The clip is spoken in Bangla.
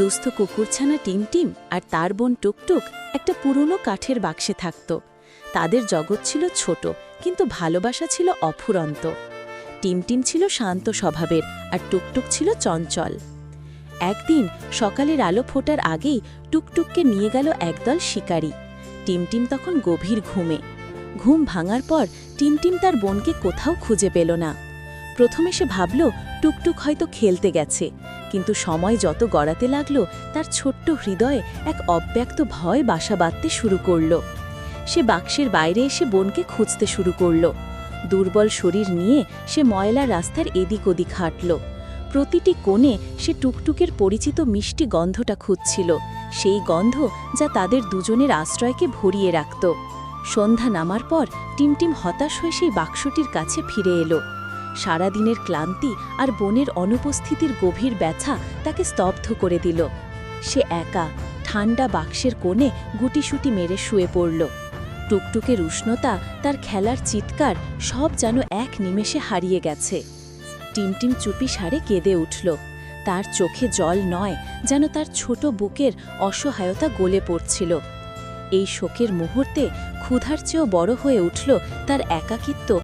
দুস্থ কুকুরছানা টিমটিম আর তার বোন টুকটুক একটা পুরনো কাঠের বাক্সে থাকত। তাদের জগৎ ছিল ছোট, কিন্তু ভালোবাসা ছিল অফুরন্ত। টিমটিম ছিল শান্ত স্বভাবের আর টুকটুক ছিল চঞ্চল। একদিন সকালের আলো ফোটার আগেই টুকটুককে নিয়ে গেল একদল শিকারী। টিমটিম তখন গভীর ঘুমে। ঘুম ভাঙার পর টিমটিম তার বোনকে কোথাও খুঁজে পেল না। প্রথমে সে ভাবল, টুকটুক হয়তো খেলতে গেছে। কিন্তু সময় যত গড়াতে লাগল, তার ছোট্ট হৃদয়ে এক অব্যক্ত ভয় বাসা বাঁধতে শুরু করল। সে বাক্সের বাইরে এসে বোনকে খুঁজতে শুরু করল। দুর্বল শরীর নিয়ে সে ময়লা রাস্তার এদিক ওদিক হাঁটল। প্রতিটি কোণে সে টুকটুকের পরিচিত মিষ্টি গন্ধটা খুঁজছিল, সেই গন্ধ যা তাদের দুজনের আশ্রয়কে ভরিয়ে রাখত। সন্ধ্যা নামার পর টিমটিম হতাশ হয়ে সেই বাক্সটির কাছে ফিরে এলো। সারাদিনের ক্লান্তি আর বোনের অনুপস্থিতির গভীর ব্যথা তাকে স্তব্ধ করে দিল। সে একা ঠান্ডা বাক্সের কোণে গুটিসুটি মেরে শুয়ে পড়ল। টুকটুকের উষ্ণতা, তার খেলার চিৎকার সব যেন এক নিমেষে হারিয়ে গেছে। টিমটিম চুপি সারে কেঁদে উঠল। তার চোখে জল নয় যেন তার ছোট বুকের অসহায়তা গলে পড়ছিল। এই শোকের মুহূর্তে ক্ষুধার চেয়েও বড় হয়ে উঠল তার একাকিত্ব